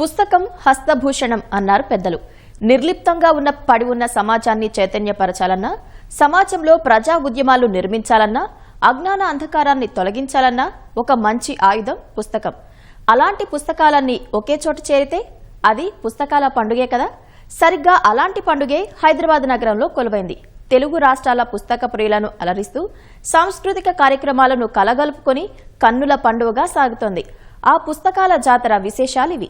పుస్తకం హస్తభూషణం అన్నారు పెద్దలు. నిర్లిప్తంగా ఉన్న పడి ఉన్న సమాజాన్ని చైతన్యపరచాలన్నా సమాజంలో ప్రజా ఉద్యమాలు నిర్మించాలన్నా అజ్ఞాన అంధకారాన్ని తొలగించాలన్నా ఒక మంచి ఆయుధం పుస్తకం. అలాంటి పుస్తకాలన్నీ ఒకే చోట చేరితే అది పుస్తకాల పండుగే కదా. సరిగ్గా అలాంటి పండుగే హైదరాబాద్ నగరంలో కొలువైంది. తెలుగు రాష్ట్రాల పుస్తక ప్రియులను అలరిస్తూ సాంస్కృతిక కార్యక్రమాలను కలగలుపుకొని కన్నుల పండుగగా సాగుతోంది. ఆ పుస్తకాల జాతర విశేషాలివి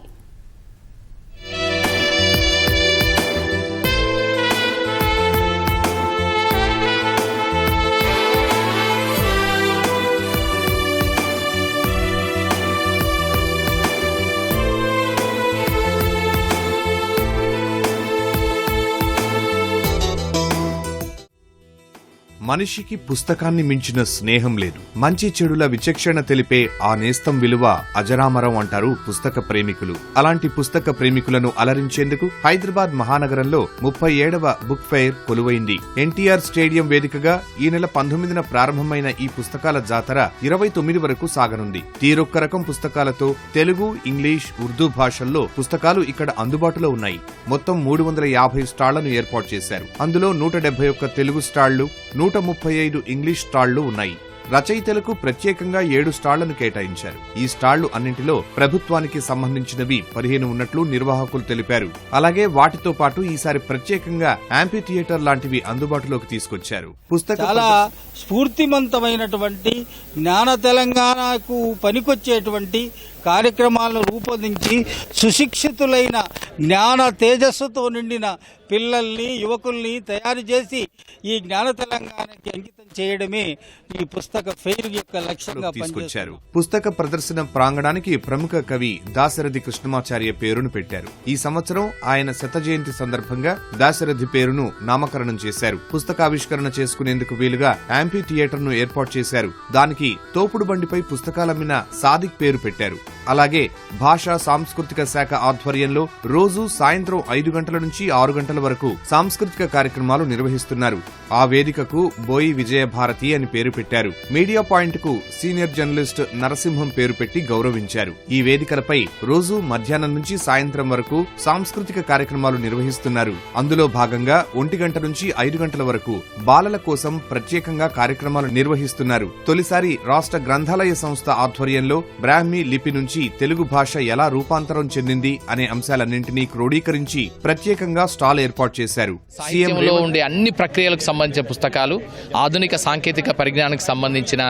మనిషికి పుస్తకాన్ని మించిన స్నేహం లేదు. మంచి చెడుల విచక్షణ తెలిపే ఆ నేస్తం విలువ అజరామరం అంటారు పుస్తక ప్రేమికులు. అలాంటి పుస్తక ప్రేమికులను అలరించేందుకు హైదరాబాద్ మహానగరంలో ముప్పై ఏడవ బుక్ ఫెయిర్ కొలువైంది. ఎన్టీఆర్ స్టేడియం వేదికగా ఈ నెల పంతొమ్మిదిన ప్రారంభమైన ఈ పుస్తకాల జాతర ఇరవై తొమ్మిది వరకు సాగనుంది. తీరొక్క రకం పుస్తకాలతో తెలుగు ఇంగ్లీష్ ఉర్దూ భాషల్లో పుస్తకాలు ఇక్కడ అందుబాటులో ఉన్నాయి. మొత్తం మూడు వందల యాభై స్టాళ్ళను ఏర్పాటు చేశారు. అందులో నూట డెబ్బై ఒక్క తెలుగు స్టాళ్ళు నూట ముప్పై ఐదు ఇంగ్లీష్ స్టాళ్ళు ఉన్నాయి. రచయితలకు ప్రత్యేకంగా ఏడు స్టాళ్ళను కేటాయించారు. ఈ స్టాళ్ళు అన్నింటిలో ప్రభుత్వానికి సంబంధించినవి పదిహేను ఉన్నట్లు నిర్వాహకులు తెలిపారు. అలాగే వాటితో పాటు ఈసారి ప్రత్యేకంగా యాంపీ థియేటర్ లాంటివి అందుబాటులోకి తీసుకొచ్చారు. పుస్తక చాలా స్ఫూర్తిమంతమైనటువంటి జ్ఞాన తెలంగాణకు పనికొచ్చేటువంటి కార్యక్రమాలను రూపొందించి సుశిక్షితులైన జ్ఞాన తేజస్సుతో నిండిన పిల్లల్ని యువకుల్ని తయారు చేసి ఈ జ్ఞాన తెలంగాణకి అంకితం చేయడమే ఈ పుస్తక ఫెయిర్ యొక్క లక్ష్యంగా తీసుకొచ్చారు. పుస్తక ప్రదర్శన ప్రాంగణానికి ప్రముఖ కవి దాశరథి కృష్ణమాచార్య పేరును పెట్టారు. ఈ సంవత్సరం ఆయన శత జయంతి సందర్భంగా దాశరథి పేరును నామకరణం చేశారు. పుస్తకావిష్కరణ చేసుకునేందుకు వీలుగా యాంపీ థియేటర్ను ఏర్పాటు చేశారు. దానికి తోపుడు బండిపై పుస్తకాలమ్మిన సాదిక్ పేరు పెట్టారు. అలాగే భాషా సాంస్కృతిక శాఖ ఆధ్వర్యంలో రోజు సాయంత్రం ఐదు గంటల నుంచి ఆరు గంటల వరకు సాంస్కృతిక కార్యక్రమాలు నిర్వహిస్తున్నారు. ఆ వేదికకు బోయి విజయభారతి అని పేరు పెట్టారు. మీడియా పాయింట్కు సీనియర్ జర్నలిస్ట్ నరసింహం పేరు పెట్టి గౌరవించారు. ఈ వేదికలపై రోజు మధ్యాహ్నం నుంచి సాయంత్రం వరకు సాంస్కృతిక కార్యక్రమాలు నిర్వహిస్తున్నారు. అందులో భాగంగా ఒంటి గంట నుంచి ఐదు గంటల వరకు బాలల కోసం ప్రత్యేకంగా కార్యక్రమాలు నిర్వహిస్తున్నారు. తొలిసారి రాష్ట్ర గ్రంథాలయ సంస్థ ఆధ్వర్యంలో బ్రాహ్మీ లిపి నుంచి తెలుగు భాష ఎలా రూపాంతరం చెందింది అనే అంశాలన్నింటినీ క్రోడీకరించి ప్రత్యేకంగా స్టాల్ ఏర్పాటు చేశారు. సీఎం సాహిత్యంలో రేవంత్ ఉండే అన్ని ప్రక్రియలకు సంబంధించిన పుస్తకాలు ఆధునిక సాంకేతిక పరిజ్ఞానానికి సంబంధించిన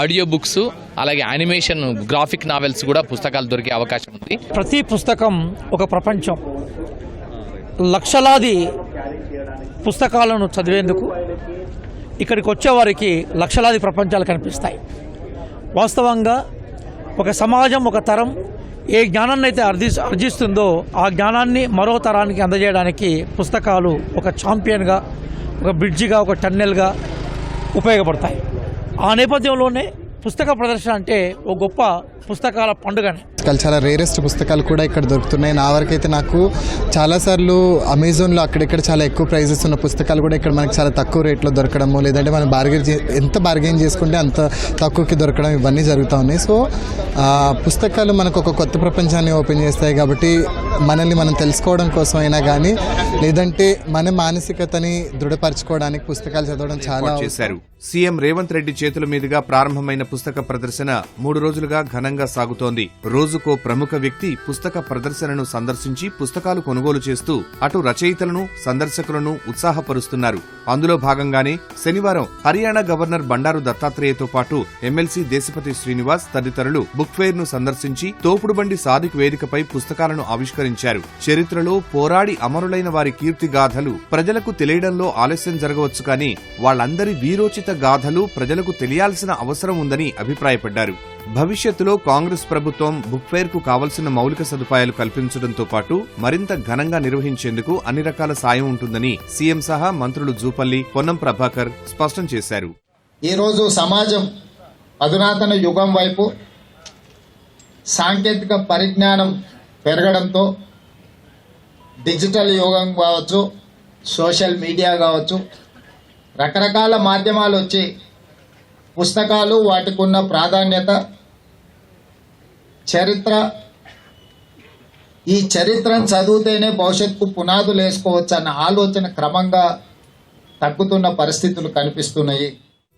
ఆడియో బుక్స్ అలాగే యానిమేషన్ గ్రాఫిక్ నావెల్స్ కూడా పుస్తకాలు దొరికే అవకాశం ఉంది. ప్రతి పుస్తకం ఒక ప్రపంచం. లక్షలాది పుస్తకాలను చదివేందుకు ఇక్కడికి వచ్చేవారికి లక్షలాది ప్రపంచాలు కనిపిస్తాయి. వాస్తవంగా ఒక సమాజం ఒక తరం ఏ జ్ఞానాన్ని అయితే అర్జి అర్జిస్తుందో ఆ జ్ఞానాన్ని మరో తరానికి అందజేయడానికి పుస్తకాలు ఒక ఛాంపియన్గా ఒక బ్రిడ్జిగా ఒక టన్నెల్గా ఉపయోగపడతాయి. ఆ నేపథ్యంలోనే పుస్తక ప్రదర్శన అంటే ఓ గొప్ప పుస్తకాల పండుగనే. పుస్తకాలు చాలా రేరెస్ట్ పుస్తకాలు కూడా ఇక్కడ దొరుకుతున్నాయి. నా వరకైతే నాకు చాలాసార్లు అమెజాన్లో అక్కడిక్కడ చాలా ఎక్కువ ప్రైజెస్ ఉన్న పుస్తకాలు కూడా ఇక్కడ మనకి చాలా తక్కువ రేట్లో దొరకడము లేదంటే మనం బార్గెన్ ఎంత బార్గెన్ చేసుకుంటే అంత తక్కువకి దొరకడం ఇవన్నీ జరుగుతూ ఉన్నాయి. సో ఆ, పుస్తకాలు మనకు ఒక కొత్త ప్రపంచాన్ని ఓపెన్ చేస్తాయి కాబట్టి మనల్ని మనం తెలుసుకోవడం కోసం అయినా కానీ లేదంటే మన మానసికతని దృఢపరచుకోవడానికి పుస్తకాలు చదవడం చాలా చేశారు. సీఎం రేవంత్ రెడ్డి చేతుల మీదుగా ప్రారంభమైన పుస్తక ప్రదర్శన మూడు రోజులుగా ఘనంగా సాగుతోంది. రోజుకో ప్రముఖ వ్యక్తి పుస్తక ప్రదర్శనను సందర్శించి పుస్తకాలు కొనుగోలు చేస్తూ అటు రచయితలను సందర్శకులను ఉత్సాహపరుస్తున్నారు. అందులో భాగంగానే శనివారం హర్యానా గవర్నర్ బండారు దత్తాత్రేయతో పాటు ఎమ్మెల్సీ దేశపతి శ్రీనివాస్ తదితరులు బుక్ ఫెయిర్ను సందర్శించి తోపుడుబండి సాదిక్ వేదికపై పుస్తకాలను ఆవిష్కరించారు. చరిత్రలో పోరాడి అమరులైన వారి కీర్తి గాథలు ప్రజలకు తెలియడంలో ఆలస్యం జరగవచ్చు కానీ వాళ్ళందరి వీరోచిత గాథలు ప్రజలకు తెలియాల్సిన అవసరం ఉందని అభిప్రాయపడ్డారు. భవిష్యత్తులో కాంగ్రెస్ ప్రభుత్వం బుక్ ఫెయిర్ కావలసిన మౌలిక సదుపాయాలు కల్పించడంతో పాటు మరింత ఘనంగా నిర్వహించేందుకు అన్ని రకాల సాయం ఉంటుందని సీఎం సహా మంత్రులు జూపల్లి పొన్నం ప్రభాకర్ స్పష్టం చేశారు. ఈరోజు సమాజం అధునాతన యుగం వైపు సాంకేతిక పరిజ్ఞానం పెరగడంతో డిజిటల్ యుగం కావచ్చు సోషల్ మీడియా కావచ్చు రకరకాల మాధ్యమాలు వచ్చి పుస్తకాలు వాటికి ఉన్న ప్రాధాన్యత చరిత్ర. ఈ చరిత్రను చదివితేనే భవిష్యత్తుకు పునాదులు వేసుకోవచ్చు అన్న ఆలోచన క్రమంగా తగ్గుతున్న పరిస్థితులు కనిపిస్తున్నాయి.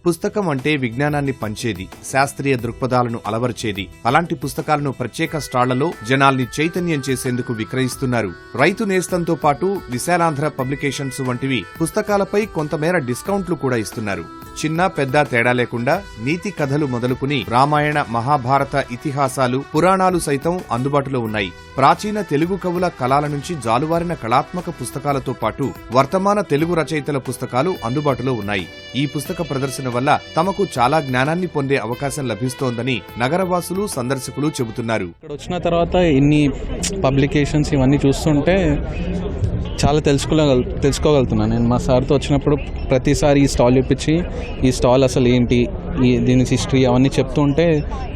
పుస్తకం అంటే విజ్ఞానాన్ని పంచేది శాస్త్రీయ దృక్పథాలను అలవర్చేది. అలాంటి పుస్తకాలను ప్రత్యేక స్టాళ్ళలో జనాల్ని చైతన్యం చేసేందుకు విక్రయిస్తున్నారు. రైతు నేస్తంతో పాటు విశాలాంధ్ర పబ్లికేషన్స్ వంటివి పుస్తకాలపై కొంతమేర డిస్కౌంట్లు కూడా ఇస్తున్నారు. చిన్న పెద్ద తేడా లేకుండా నీతి కథలు మొదలుకుని రామాయణ మహాభారత ఇతిహాసాలు పురాణాలు సైతం అందుబాటులో ఉన్నాయి. ప్రాచీన తెలుగు కవుల కళల నుంచి జాలువారిన కళాత్మక పుస్తకాలతో పాటు వర్తమాన తెలుగు రచయితల పుస్తకాలు అందుబాటులో ఉన్నాయి. ఈ పుస్తక ప్రదర్శన వల్ల తమకు చాలా జ్ఞానాన్ని పొందే అవకాశం లభిస్తోందని నగరవాసులు సందర్శకులు చెబుతున్నారు. ఇక్కడ వచ్చిన తర్వాత ఇన్ని పబ్లికేషన్స్ ఇవన్నీ చూస్తుంటే చాలా తెలుసుకోగల తెలుసుకోగలుగుతున్నాను నేను మా సార్తో వచ్చినప్పుడు ప్రతిసారి ఈ స్టాల్ చూపించి ఈ స్టాల్ అసలు ఏంటి? ఈ దీని హిస్టరీ అవన్నీ చెప్తుంటే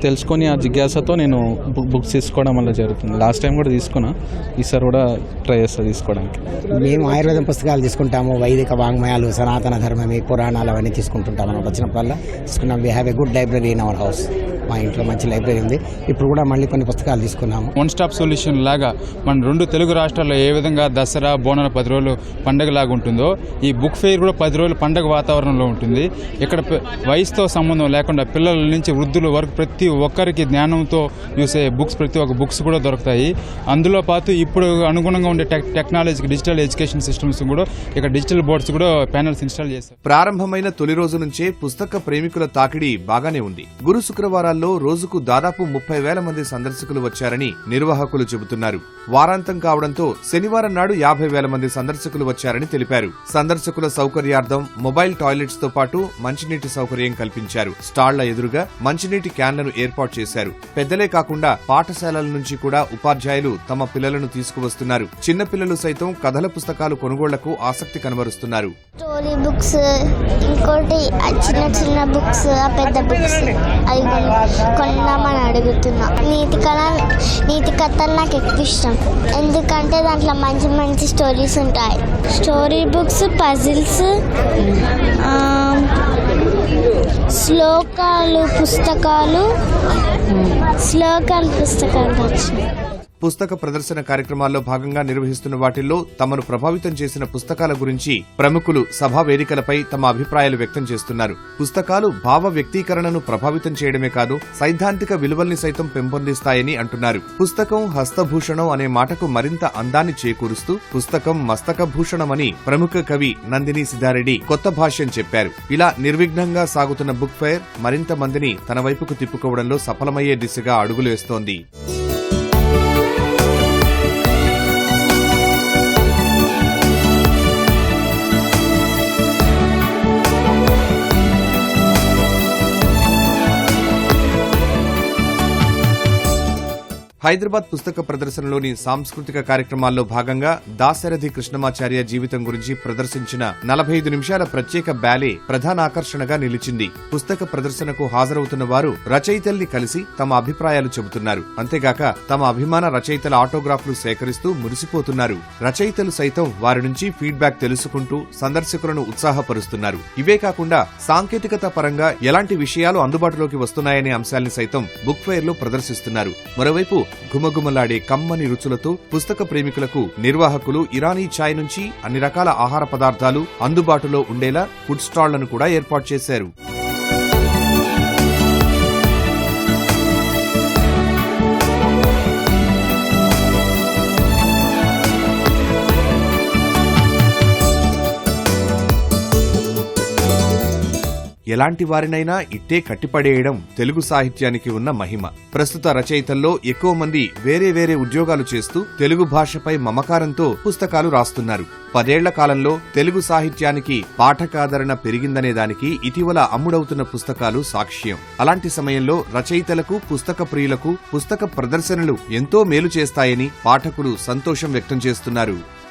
తెలుసుకొని ఆ జిజ్ఞాసతో నేను బుక్ బుక్స్ తీసుకోవడం వల్ల జరుగుతుంది. లాస్ట్ టైం కూడా తీసుకున్నా. ఈసారి కూడా ట్రై చేస్తా తీసుకోవడానికి. మేము ఆయుర్వేదం పుస్తకాలు తీసుకుంటాము. వైదిక వాంగ్మయాలు సనాతన ధర్మమి పురాణాలు అవన్నీ తీసుకుంటుంటాం మనం వచ్చినప్పుడల్లా తీసుకున్నాం. We have a good library in our house మా ఇంట్లో మంచి లైబ్రరీ ఉంది. ఇప్పుడు కూడా మళ్ళీ కొన్ని పుస్తకాలు తీసుకున్నాము. వన్ స్టాప్ సొల్యూషన్ లాగా మన రెండు తెలుగు రాష్ట్రాల్లో ఏ విధంగా దసరా బోనాల పది రోజులు పండగ లాగా ఉంటుందో ఈ బుక్ ఫెయిర్ కూడా పది రోజులు పండగ వాతావరణంలో ఉంటుంది. ఇక్కడ వయసుతో సంబంధం లేకుండా పిల్లల నుంచి వృద్ధుల వరకు ప్రతి ఒక్కరికి జ్ఞానంతో చూసే బుక్స్ ప్రతి ఒక్క బుక్స్ కూడా దొరుకుతాయి. అందులో పాటు ఇప్పుడు అనుగుణంగా ఉండే టెక్ టెక్నాలజీకి డిజిటల్ ఎడ్యుకేషన్ సిస్టమ్స్ కూడా ఇక్కడ డిజిటల్ బోర్డ్స్ కూడా ప్యానల్స్ ఇన్స్టాల్ చేశారు ప్రారంభమైన తొలి రోజు నుంచే పుస్తక ప్రేమికుల తాకిడి బాగానే ఉంది. గురు శుక్రవారాల్లో రోజుకు దాదాపు ముప్పై వేల మంది సందర్శకులు వచ్చారని నిర్వాహకులు చెబుతున్నారు. వారాంతం కావడంతో శనివారం నాడు యాభై వేల మంది సందర్శకులు వచ్చారని తెలిపారు. సందర్శకుల సౌకర్యార్థం మొబైల్ టాయిలెట్స్తో పాటు మంచినీటి సౌకర్యం కల్పించారు. స్టాళ్ళ ఎదురుగా మంచినీటి క్యాన్లను ఏర్పాటు చేశారు. పెద్దలే కాకుండా పాఠశాలల నుంచి కూడా ఉపాధ్యాయులు తమ పిల్లలను తీసుకువస్తున్నారు. చిన్న పిల్లలు సైతం కథల పుస్తకాలు కొనుగోళ్ళకు ఆసక్తి కనబరుస్తున్నారు. స్టోరీ బుక్స్ ఇంకోటి చిన్న చిన్న బుక్స్ పెద్ద బుక్స్ అవి కొన్నామని అడుగుతున్నా. నీతి కథ నీతి కథలు నాకు ఎక్కువ ఇష్టం. ఎందుకంటే దాంట్లో మంచి మంచి స్టోరీస్ ఉంటాయి. స్టోరీ బుక్స్ పజిల్స్ శ్లోకాలు పుస్తకాలు. శ్లోకాలు పుస్తకాలు వచ్చినాయి పుస్తక ప్రదర్శన కార్యక్రమాల్లో భాగంగా నిర్వహిస్తున్న వాటిల్లో తమను ప్రభావితం చేసిన పుస్తకాల గురించి ప్రముఖులు సభా వేదికలపై తమ అభిప్రాయాలు వ్యక్తం చేస్తున్నారు. పుస్తకాలు భావ వ్యక్తీకరణను ప్రభావితం చేయడమే కాదు సైద్ధాంతిక విలువల్ని సైతం పెంపొందిస్తాయని అంటున్నారు. పుస్తకం హస్తభూషణం అనే మాటకు మరింత అందాన్ని చేకూరుస్తూ పుస్తకం మస్తకభూషణమని ప్రముఖ కవి నందిని సిద్ధారెడ్డి కొత్త భాష్యం చెప్పారు. ఇలా నిర్విఘ్నంగా సాగుతున్న బుక్ ఫైర్ మరింత మందిని తన వైపుకు తిప్పుకోవడంలో సఫలమయ్యే దిశగా అడుగులేస్తోంది హైదరాబాద్ పుస్తక ప్రదర్శనలోని సాంస్కృతిక కార్యక్రమాల్లో భాగంగా దాశరథి కృష్ణమాచార్య జీవితం గురించి ప్రదర్శించిన నలభై ఐదు నిమిషాల ప్రత్యేక బ్యాలే ప్రధాన ఆకర్షణగా నిలిచింది. పుస్తక ప్రదర్శనకు హాజరవుతున్న వారు రచయితల్ని కలిసి తమ అభిప్రాయాలు చెబుతున్నారు. అంతేగాక తమ అభిమాన రచయితల ఆటోగ్రాఫ్లు సేకరిస్తూ మురిసిపోతున్నారు. రచయితలు సైతం వారి నుంచి ఫీడ్బ్యాక్ తెలుసుకుంటూ సందర్శకులను ఉత్సాహపరుస్తున్నారు. ఇవే కాకుండా సాంకేతికత పరంగా ఎలాంటి విషయాలు అందుబాటులోకి వస్తున్నాయనే అంశాల్ని సైతం బుక్ ఫెయిర్లో ప్రదర్శిస్తున్నారు. మరోవైపు ఘుమఘుమలాడే కమ్మని రుచులతో పుస్తక ప్రేమికులకు నిర్వాహకులు ఇరానీ ఛాయ్ నుంచి అన్ని రకాల ఆహార పదార్థాలు అందుబాటులో ఉండేలా ఫుడ్ స్టాళ్ళను కూడా ఏర్పాటు చేశారు. ఎలాంటి వారినైనా ఇట్టే కట్టిపడేయడం తెలుగు సాహిత్యానికి ఉన్న మహిమ. ప్రస్తుత రచయితల్లో ఎక్కువ మంది వేరే వేరే ఉద్యోగాలు చేస్తూ తెలుగు భాషపై మమకారంతో పుస్తకాలు రాస్తున్నారు. పదేళ్ళ కాలంలో తెలుగు సాహిత్యానికి పాఠకాదరణ పెరిగిందనే దానికి ఇటీవల అమ్ముడవుతున్న పుస్తకాలు సాక్ష్యం. అలాంటి సమయంలో రచయితలకు పుస్తక ప్రియులకు పుస్తక ప్రదర్శనలు ఎంతో మేలు చేస్తాయని పాఠకులు సంతోషం వ్యక్తం చేస్తున్నారు.